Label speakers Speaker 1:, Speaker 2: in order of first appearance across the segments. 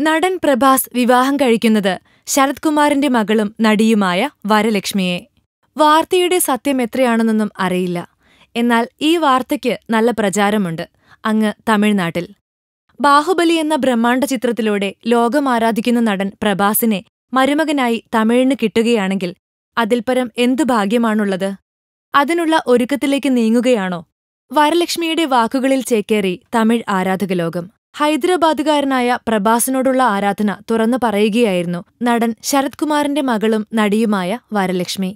Speaker 1: നടൻ പ്രഭാസ് വിവാഹം കഴിക്കുന്നത് ശരത് കുമാറിന്റെ മകളും നടിയുമായ വരലക്ഷ്മിയെ. വാർത്തയുടെ സത്യം എത്രയാണെന്നൊന്നും അറിയില്ല. എന്നാൽ ഈ വാർത്തയ്ക്ക് നല്ല പ്രചാരമുണ്ട് അങ്ങ് തമിഴ്നാട്ടിൽ. ബാഹുബലി എന്ന ബ്രഹ്മാണ്ഡ ചിത്രത്തിലൂടെ ലോകമാരാധിക്കുന്ന നടൻ പ്രഭാസിനെ മരുമകനായി തമിഴിന് കിട്ടുകയാണെങ്കിൽ അതിൽപരം എന്തു ഭാഗ്യമാണുള്ളത്? അതിനുള്ള ഒരുക്കത്തിലേക്ക് നീങ്ങുകയാണോ? വരലക്ഷ്മിയുടെ വാക്കുകളിൽ ചേക്കേറി തമിഴ് ആരാധകലോകം. ഹൈദരാബാദുകാരനായ പ്രഭാസിനോടുള്ള ആരാധന തുറന്നു പറയുകയായിരുന്നു നടൻ ശരത് കുമാറിന്റെ മകളും നടിയുമായ വരലക്ഷ്മി.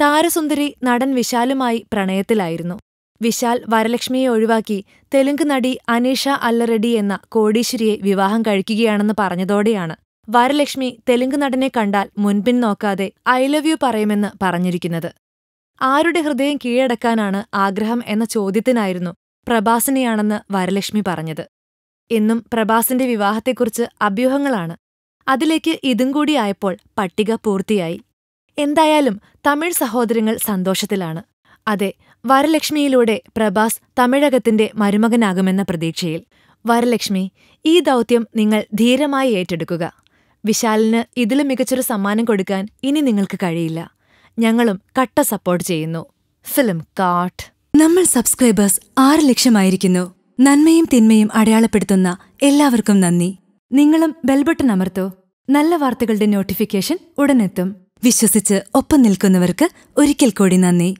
Speaker 1: താരസുന്ദരി നടൻ വിശാലുമായി പ്രണയത്തിലായിരുന്നു. വിശാൽ വരലക്ഷ്മിയെ ഒഴിവാക്കി തെലുങ്ക് നടി അനീഷ അല്ലറെഡി എന്ന കോടീശ്വരിയെ വിവാഹം കഴിക്കുകയാണെന്ന് പറഞ്ഞതോടെയാണ് വരലക്ഷ്മി തെലുങ്ക് നടനെ കണ്ടാൽ മുൻപിൻ നോക്കാതെ ഐ ലവ് യു പറയുമെന്ന് പറഞ്ഞിരിക്കുന്നത്. ആരുടെ ഹൃദയം കീഴടക്കാനാണ് ആഗ്രഹം എന്ന ചോദ്യത്തിനായിരുന്നു പ്രഭാസിനെയാണെന്ന് വരലക്ഷ്മി പറഞ്ഞത്. എന്നും പ്രഭാസിന്റെ വിവാഹത്തെക്കുറിച്ച് അഭ്യൂഹങ്ങളാണ്. അതിലേക്ക് ഇതും കൂടിയായപ്പോൾ പട്ടിക പൂർത്തിയായി. എന്തായാലും തമിഴ് സഹോദരങ്ങൾ സന്തോഷത്തിലാണ്. അതെ വരലക്ഷ്മിയിലൂടെ പ്രഭാസ് തമിഴകത്തിന്റെ മരുമകനാകുമെന്ന പ്രതീക്ഷയിൽ. വരലക്ഷ്മി ഈ ദൗത്യം നിങ്ങൾ ധീരമായി ഏറ്റെടുക്കുക. വിശാലിന് ഇതിലും മികച്ചൊരു സമ്മാനം കൊടുക്കാൻ ഇനി നിങ്ങൾക്ക് കഴിയില്ല. ഞങ്ങളും കട്ട സപ്പോർട്ട് ചെയ്യുന്നു. ഫിലിം കാട്ട്
Speaker 2: നമ്മൾ സബ്സ്ക്രൈബേഴ്സ് ആറ് ലക്ഷമായിരിക്കുന്നു. നന്മയും തിന്മയും അടയാളപ്പെടുത്തുന്ന എല്ലാവർക്കും നന്ദി.
Speaker 1: നിങ്ങളും ബെൽബട്ടൺ അമർത്തോ. നല്ല വാർത്തകളുടെ നോട്ടിഫിക്കേഷൻ ഉടനെത്തും.
Speaker 2: വിശ്വസിച്ച് ഒപ്പം നിൽക്കുന്നവർക്ക് ഒരിക്കൽ കൂടി നന്ദി.